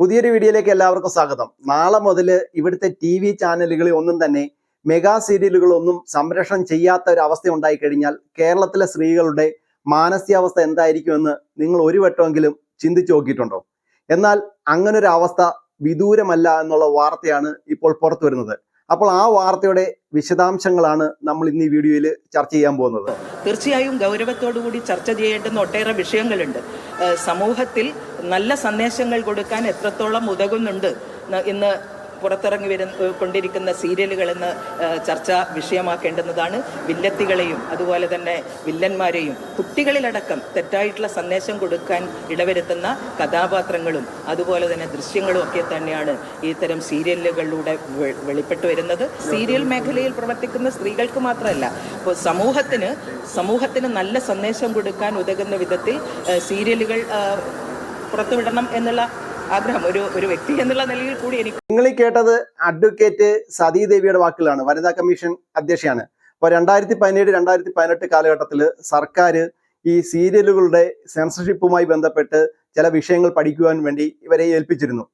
പുതിയൊരു വീഡിയോയിലേക്ക് എല്ലാവർക്കും സ്വാഗതം. നാളെ മുതൽ ഇവിടുത്തെ ടി വി ചാനലുകളിൽ ഒന്നും തന്നെ മെഗാ സീരിയലുകളൊന്നും സംരക്ഷണം ചെയ്യാത്ത ഒരു അവസ്ഥ ഉണ്ടായി കഴിഞ്ഞാൽ കേരളത്തിലെ സ്ത്രീകളുടെ മാനസികാവസ്ഥ എന്തായിരിക്കുമെന്ന് നിങ്ങൾ ഒരു വട്ടമെങ്കിലും ചിന്തിച്ചു നോക്കിയിട്ടുണ്ടോ? എന്നാൽ അങ്ങനൊരു അവസ്ഥ വിദൂരമല്ല എന്നുള്ള വാർത്തയാണ് ഇപ്പോൾ പുറത്തു വരുന്നത്. അപ്പോൾ ആ വാർത്തയുടെ വിശദാംശങ്ങളാണ് നമ്മൾ ഇന്ന് ഈ വീഡിയോയിൽ ചർച്ച ചെയ്യാൻ പോകുന്നത്. തീർച്ചയായും ഗൗരവത്തോടുകൂടി ചർച്ച ചെയ്യേണ്ടുന്ന ഒട്ടേറെ വിഷയങ്ങളുണ്ട്. സമൂഹത്തിൽ നല്ല സന്ദേശങ്ങൾ കൊടുക്കാൻ എത്രത്തോളം ഉതകുന്നുണ്ട് ഇന്ന് പുറത്തിറങ്ങി വരുന്ന കൊണ്ടിരിക്കുന്ന ഏഹ് ചർച്ച വിഷയമാക്കേണ്ടുന്നതാണ്. വില്ലത്തികളെയും അതുപോലെ തന്നെ വില്ലന്മാരെയും കുട്ടികളിലടക്കം തെറ്റായിട്ടുള്ള സന്ദേശം കൊടുക്കാൻ ഇടവരുത്തുന്ന കഥാപാത്രങ്ങളും അതുപോലെ തന്നെ ദൃശ്യങ്ങളും ഒക്കെ തന്നെയാണ് ഇത്തരം സീരിയലുകളിലൂടെ വെളിപ്പെട്ടു വരുന്നത്. സീരിയൽ മേഖലയിൽ പ്രവർത്തിക്കുന്ന സ്ത്രീകൾക്ക് മാത്രമല്ല ഇപ്പോൾ സമൂഹത്തിന് സമൂഹത്തിന് നല്ല സന്ദേശം കൊടുക്കാൻ ഉതകുന്ന വിധത്തിൽ സീരിയലുകൾ പുറത്തുവിടണം എന്നുള്ള ആഗ്രഹം ഒരു ഒരു വ്യക്തി എന്നുള്ള നിലയിൽ കൂടി എനിക്ക് നിങ്ങൾ ഈ കേട്ടത് അഡ്വക്കേറ്റ് സതീദേവിയുടെ വാക്കുകളാണ്. വനിതാ കമ്മീഷൻ അധ്യക്ഷയാണ്. അപ്പോൾ രണ്ടായിരത്തി പതിനേഴ് രണ്ടായിരത്തി പതിനെട്ട് കാലഘട്ടത്തിൽ സർക്കാർ ഈ സീരിയലുകളുടെ സെൻസർഷിപ്പുമായി ബന്ധപ്പെട്ട് ചില വിഷയങ്ങൾ പഠിക്കുവാൻ വേണ്ടി ഇവരെ ഏൽപ്പിച്ചിരുന്നു.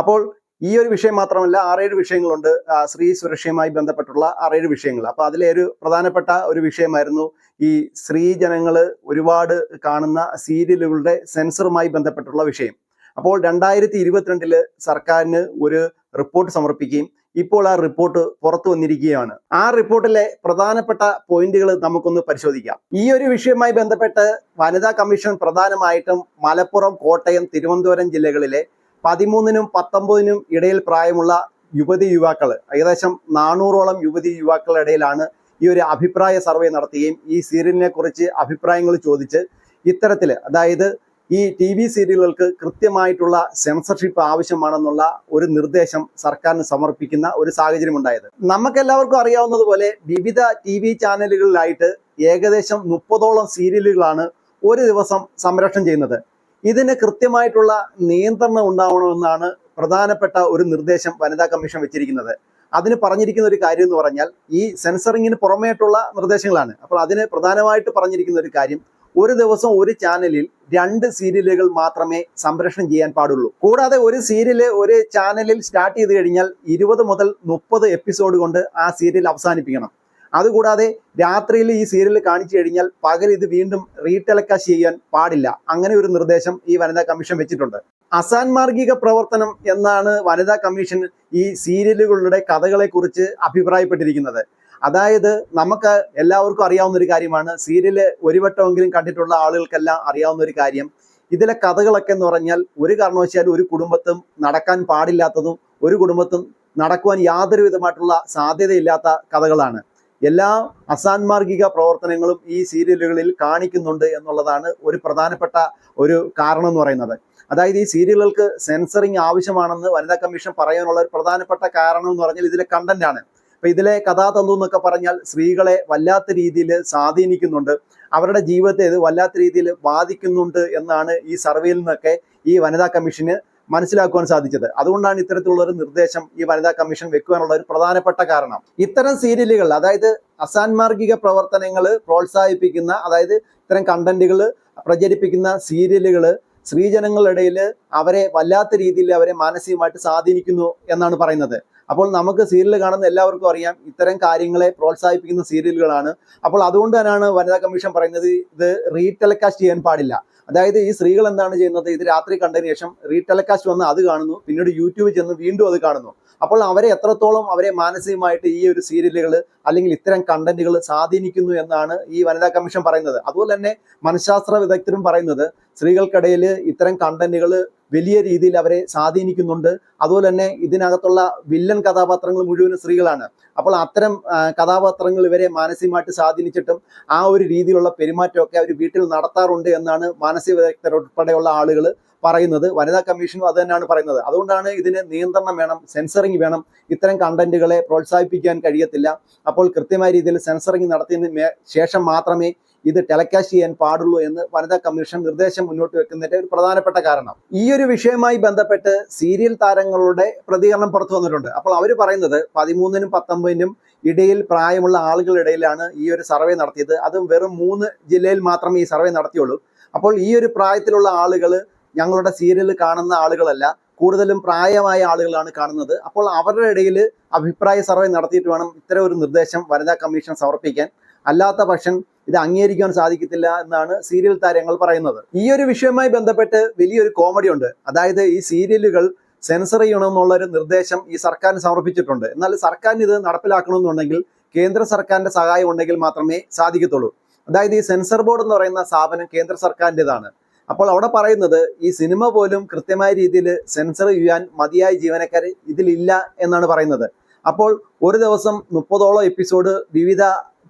അപ്പോൾ ഈ ഒരു വിഷയം മാത്രമല്ല ആറേഴ് വിഷയങ്ങളുണ്ട്. സ്ത്രീ സുരക്ഷയുമായി ബന്ധപ്പെട്ടുള്ള ആറേഴ് വിഷയങ്ങൾ. അപ്പോൾ അതിലെ ഒരു പ്രധാനപ്പെട്ട ഒരു വിഷയമായിരുന്നു ഈ സ്ത്രീ ജനങ്ങൾ ഒരുപാട് കാണുന്ന സീരിയലുകളുടെ സെൻസറുമായി ബന്ധപ്പെട്ടുള്ള വിഷയം. അപ്പോൾ രണ്ടായിരത്തി ഇരുപത്തിരണ്ടിൽ സർക്കാരിന് ഒരു റിപ്പോർട്ട് സമർപ്പിക്കുകയും ഇപ്പോൾ ആ റിപ്പോർട്ട് പുറത്തു വന്നിരിക്കുകയാണ്. ആ റിപ്പോർട്ടിലെ പ്രധാനപ്പെട്ട പോയിന്റുകൾ നമുക്കൊന്ന് പരിശോധിക്കാം. ഈ ഒരു വിഷയവുമായി ബന്ധപ്പെട്ട് വനിതാ കമ്മീഷൻ പ്രധാനമായിട്ടും മലപ്പുറം കോട്ടയം തിരുവനന്തപുരം ജില്ലകളിലെ പതിമൂന്നിനും പത്തൊമ്പതിനും ഇടയിൽ പ്രായമുള്ള യുവതി യുവാക്കൾ ഏകദേശം നാനൂറോളം യുവതി യുവാക്കളുടെ ഇടയിലാണ് ഈ ഒരു അഭിപ്രായ സർവേ നടത്തുകയും ഈ സീരിയലിനെ കുറിച്ച് അഭിപ്രായങ്ങൾ ചോദിച്ച് ഇത്തരത്തിൽ അതായത് ഈ ടി വി സീരിയലുകൾക്ക് കൃത്യമായിട്ടുള്ള സെൻസർഷിപ്പ് ആവശ്യമാണെന്നുള്ള ഒരു നിർദ്ദേശം സർക്കാരിന് സമർപ്പിക്കുന്ന ഒരു സാഹചര്യം ഉണ്ടായത്. നമുക്കെല്ലാവർക്കും അറിയാവുന്നതുപോലെ വിവിധ ടി വി ചാനലുകളിലായിട്ട് ഏകദേശം മുപ്പതോളം സീരിയലുകളാണ് ഒരു ദിവസം സംരക്ഷണം ചെയ്യുന്നത്. ഇതിന് കൃത്യമായിട്ടുള്ള നിയന്ത്രണം ഉണ്ടാവണമെന്നാണ് പ്രധാനപ്പെട്ട ഒരു നിർദ്ദേശം വനിതാ കമ്മീഷൻ വെച്ചിരിക്കുന്നത്. അതിന് പറഞ്ഞിരിക്കുന്ന ഒരു കാര്യം എന്ന് പറഞ്ഞാൽ ഈ സെൻസറിങ്ങിന് പുറമേട്ടുള്ള നിർദ്ദേശങ്ങളാണ്. അപ്പോൾ അതിന് പ്രധാനമായിട്ട് പറഞ്ഞിരിക്കുന്ന ഒരു കാര്യം ഒരു ദിവസം ഒരു ചാനലിൽ രണ്ട് സീരിയലുകൾ മാത്രമേ സംപ്രേഷണം ചെയ്യാൻ പാടുള്ളൂ. കൂടാതെ ഒരു സീരിയൽ ഒരു ചാനലിൽ സ്റ്റാർട്ട് ചെയ്ത് കഴിഞ്ഞാൽ ഇരുപത് മുതൽ മുപ്പത് എപ്പിസോഡ് കൊണ്ട് ആ സീരിയൽ അവസാനിപ്പിക്കണം. അതുകൂടാതെ രാത്രിയിൽ ഈ സീരിയൽ കാണിച്ചു കഴിഞ്ഞാൽ പകൽ ഇത് വീണ്ടും റീടെലക്കാസ്റ്റ് ചെയ്യാൻ പാടില്ല. അങ്ങനെ ഒരു നിർദ്ദേശം ഈ വനിതാ കമ്മീഷൻ വെച്ചിട്ടുണ്ട്. അസാൻമാർഗിക പ്രവർത്തനം എന്നാണ് വനിതാ കമ്മീഷൻ ഈ സീരിയലുകളുടെ കഥകളെക്കുറിച്ച് അഭിപ്രായപ്പെട്ടിരിക്കുന്നത്. അതായത് നമുക്ക് എല്ലാവർക്കും അറിയാവുന്ന ഒരു കാര്യമാണ് സീരിയൽ ഒരു വട്ടമെങ്കിലും കണ്ടിട്ടുള്ള ആളുകൾക്കെല്ലാം അറിയാവുന്ന ഒരു കാര്യം. ഇതിലെ കഥകളൊക്കെ എന്ന് പറഞ്ഞാൽ ഒരു കാരണവശാലും ഒരു കുടുംബത്തും നടക്കാൻ പാടില്ലാത്തതും ഒരു കുടുംബത്തും നടക്കുവാൻ യാതൊരു വിധമായിട്ടുള്ള സാധ്യതയില്ലാത്ത കഥകളാണ്. എല്ലാ അസാൻമാർഗിക പ്രവർത്തനങ്ങളും ഈ സീരിയലുകളിൽ കാണിക്കുന്നുണ്ട് എന്നുള്ളതാണ് ഒരു പ്രധാനപ്പെട്ട ഒരു കാരണം എന്ന് പറയുന്നത്. അതായത് ഈ സീരിയലുകൾക്ക് സെൻസറിങ് ആവശ്യമാണെന്ന് വനിതാ കമ്മീഷൻ പറയാനുള്ള ഒരു പ്രധാനപ്പെട്ട കാരണം എന്ന് പറഞ്ഞാൽ ഇതിലെ കണ്ടന്റ് ആണ്. അപ്പൊ ഇതിലെ കഥാതന്തു എന്നൊക്കെ പറഞ്ഞാൽ സ്ത്രീകളെ വല്ലാത്ത രീതിയിൽ സ്വാധീനിക്കുന്നുണ്ട്. അവരുടെ ജീവിതത്തെ ഇത് വല്ലാത്ത രീതിയിൽ ബാധിക്കുന്നുണ്ട് എന്നാണ് ഈ സർവേയിൽ നിന്നൊക്കെ ഈ വനിതാ കമ്മീഷന് മനസ്സിലാക്കുവാൻ സാധിച്ചത്. അതുകൊണ്ടാണ് ഇത്തരത്തിലുള്ള ഒരു നിർദ്ദേശം ഈ വനിതാ കമ്മീഷൻ വെക്കുവാനുള്ള ഒരു പ്രധാനപ്പെട്ട കാരണം. ഇത്തരം സീരിയലുകൾ അതായത് അസാൻമാർഗിക പ്രവർത്തനങ്ങൾ പ്രോത്സാഹിപ്പിക്കുന്ന അതായത് ഇത്തരം കണ്ടന്റുകൾ പ്രചരിപ്പിക്കുന്ന സീരിയലുകൾ സ്ത്രീജനങ്ങളുടെ ഇടയിൽ അവരെ വല്ലാത്ത രീതിയിൽ അവരെ മാനസികമായിട്ട് സ്വാധീനിക്കുന്നു എന്നാണ് പറയുന്നത്. അപ്പോൾ നമുക്ക് സീരിയൽ കാണുന്ന എല്ലാവർക്കും അറിയാം ഇത്തരം കാര്യങ്ങളെ പ്രോത്സാഹിപ്പിക്കുന്ന സീരിയലുകളാണ്. അപ്പോൾ അതുകൊണ്ട് തന്നെയാണ് വനിതാ കമ്മീഷൻ പറയുന്നത് ഇത് റീടെലികാസ്റ്റ് ചെയ്യാൻ പാടില്ല. അതായത് ഈ സ്ത്രീകൾ എന്താണ് ചെയ്യുന്നത്? ഇത് രാത്രി കണ്ടതിന് ശേഷം റീടെലികാസ്റ്റ് വന്ന് അത് കാണുന്നു. പിന്നീട് യൂട്യൂബിൽ ചെന്ന് വീണ്ടും അത് കാണുന്നു. അപ്പോൾ അവരെ എത്രത്തോളം അവരെ മാനസികമായിട്ട് ഈ ഒരു സീരിയലുകൾ അല്ലെങ്കിൽ ഇത്തരം കണ്ടന്റുകൾ സ്വാധീനിക്കുന്നു എന്നാണ് ഈ വനിതാ കമ്മീഷൻ പറയുന്നത്. അതുപോലെ തന്നെ മനഃശാസ്ത്ര വിദഗ്ധരും പറയുന്നത് സ്ത്രീകൾക്കിടയിൽ ഇത്തരം കണ്ടന്റുകൾ വലിയ രീതിയിൽ അവരെ സ്വാധീനിക്കുന്നുണ്ട്. അതുപോലെ തന്നെ ഇതിനകത്തുള്ള വില്ലൻ കഥാപാത്രങ്ങൾ മുഴുവനും സ്ത്രീകളാണ്. അപ്പോൾ അത്തരം കഥാപാത്രങ്ങൾ ഇവരെ മാനസികമായിട്ട് സ്വാധീനിച്ചിട്ടും ആ ഒരു രീതിയിലുള്ള പെരുമാറ്റമൊക്കെ അവർ വീട്ടിൽ നടത്താറുണ്ട് എന്നാണ് മാനസിക വിദഗ്ധർ ഉൾപ്പെടെയുള്ള ആളുകൾ പറയുന്നത്. വനിതാ കമ്മീഷനും അത് തന്നെയാണ് പറയുന്നത്. അതുകൊണ്ടാണ് ഇതിന് നിയന്ത്രണം വേണം സെൻസറിങ് വേണം. ഇത്തരം കണ്ടന്റുകളെ പ്രോത്സാഹിപ്പിക്കാൻ കഴിയത്തില്ല. അപ്പോൾ കൃത്യമായ രീതിയിൽ സെൻസറിങ് നടത്തിയതിന് ശേഷം മാത്രമേ ഇത് ടെലകാസ്റ്റ് ചെയ്യാൻ പാടുള്ളൂ എന്ന് വനിതാ കമ്മീഷൻ നിർദ്ദേശം മുന്നോട്ട് വെക്കുന്നതിന്റെ ഒരു പ്രധാനപ്പെട്ട കാരണം. ഈ ഒരു വിഷയവുമായി ബന്ധപ്പെട്ട് സീരിയൽ താരങ്ങളുടെ പ്രതികരണം പുറത്തു വന്നിട്ടുണ്ട്. അപ്പോൾ അവർ പറയുന്നത് പതിമൂന്നിനും പത്തൊമ്പതിനും ഇടയിൽ പ്രായമുള്ള ആളുകളിടയിലാണ് ഈ ഒരു സർവേ നടത്തിയത്. അതും വെറും മൂന്ന് ജില്ലയിൽ മാത്രമേ ഈ സർവേ നടത്തിയുള്ളൂ. അപ്പോൾ ഈ ഒരു പ്രായത്തിലുള്ള ആളുകൾ ഞങ്ങളുടെ സീരിയൽ കാണുന്ന ആളുകളല്ല കൂടുതലും പ്രായമായ ആളുകളാണ് കാണുന്നത്. അപ്പോൾ അവരുടെ ഇടയിൽ അഭിപ്രായ സർവേ നടത്തിയിട്ട് വേണം ഇത്തരം ഒരു നിർദ്ദേശം വനിതാ കമ്മീഷൻ സമർപ്പിക്കാൻ. അല്ലാത്ത പക്ഷം ഇത് അംഗീകരിക്കാൻ സാധിക്കത്തില്ല എന്നാണ് സീരിയൽ താരങ്ങൾ പറയുന്നത്. ഈ ഒരു വിഷയവുമായി ബന്ധപ്പെട്ട് വലിയൊരു കോമഡി ഉണ്ട്. അതായത് ഈ സീരിയലുകൾ സെൻസർ ചെയ്യണമെന്നുള്ള ഒരു നിർദ്ദേശം ഈ സർക്കാരിന് സമർപ്പിച്ചിട്ടുണ്ട്. എന്നാൽ സർക്കാരിന് ഇത് നടപ്പിലാക്കണമെന്നുണ്ടെങ്കിൽ കേന്ദ്ര സർക്കാരിന്റെ സഹായം ഉണ്ടെങ്കിൽ മാത്രമേ സാധിക്കത്തുള്ളൂ. അതായത് ഈ സെൻസർ ബോർഡ് എന്ന് പറയുന്ന സ്ഥാപനം കേന്ദ്ര സർക്കാരിന്റെതാണ് അപ്പോൾ അവിടെ പറയുന്നത് ഈ സിനിമ പോലും കൃത്യമായ രീതിയിൽ സെൻസർ ചെയ്യാൻ മതിയായ ജീവനക്കാർ ഇതിലില്ല എന്നാണ് പറയുന്നത്. അപ്പോൾ ഒരു ദിവസം മുപ്പതോളം എപ്പിസോഡ് വിവിധ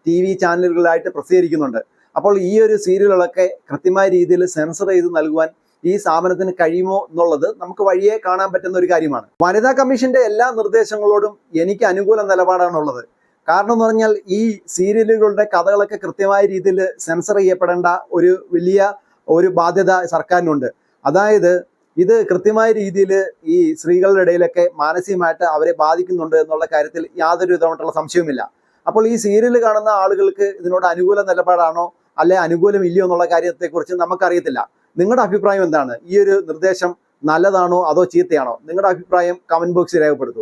ടി വി ചാനലുകളായിട്ട് പ്രസിദ്ധീകരിക്കുന്നുണ്ട്. അപ്പോൾ ഈ ഒരു സീരിയലുകളൊക്കെ കൃത്യമായ രീതിയിൽ സെൻസർ ചെയ്ത് നൽകുവാൻ ഈ സ്ഥാപനത്തിന് കഴിയുമോ എന്നുള്ളത് നമുക്ക് വഴിയെ കാണാൻ പറ്റുന്ന ഒരു കാര്യമാണ്. വനിതാ കമ്മീഷന്റെ എല്ലാ നിർദ്ദേശങ്ങളോടും എനിക്ക് അനുകൂല നിലപാടാണുള്ളത്. കാരണം എന്ന് പറഞ്ഞാൽ ഈ സീരിയലുകളുടെ കഥകളൊക്കെ കൃത്യമായ രീതിയിൽ സെൻസർ ചെയ്യപ്പെടേണ്ട ഒരു വലിയ ഒരു ബാധ്യത സർക്കാരിനുണ്ട്. അതായത് ഇത് കൃത്യമായ രീതിയിൽ ഈ സ്ത്രീകളുടെ ഇടയിലൊക്കെ മാനസികമായിട്ട് അവരെ ബാധിക്കുന്നുണ്ട് എന്നുള്ള കാര്യത്തിൽ യാതൊരു വിധമായിട്ടുള്ള സംശയവുമില്ല. അപ്പോൾ ഈ സീരിയൽ കാണുന്ന ആളുകൾക്ക് ഇതിനോട് അനുകൂല നിലപാടാണോ? അല്ലെ അനുകൂലം ഇല്ലയോ എന്നുള്ള കാര്യത്തെക്കുറിച്ച് നമുക്കറിയത്തില്ല. നിങ്ങളുടെ അഭിപ്രായം എന്താണ്? ഈ ഒരു നിർദ്ദേശം നല്ലതാണോ അതോ ചീത്തയാണോ? നിങ്ങളുടെ അഭിപ്രായം കമന്റ് ബോക്സിൽ രേഖപ്പെടുത്തൂ.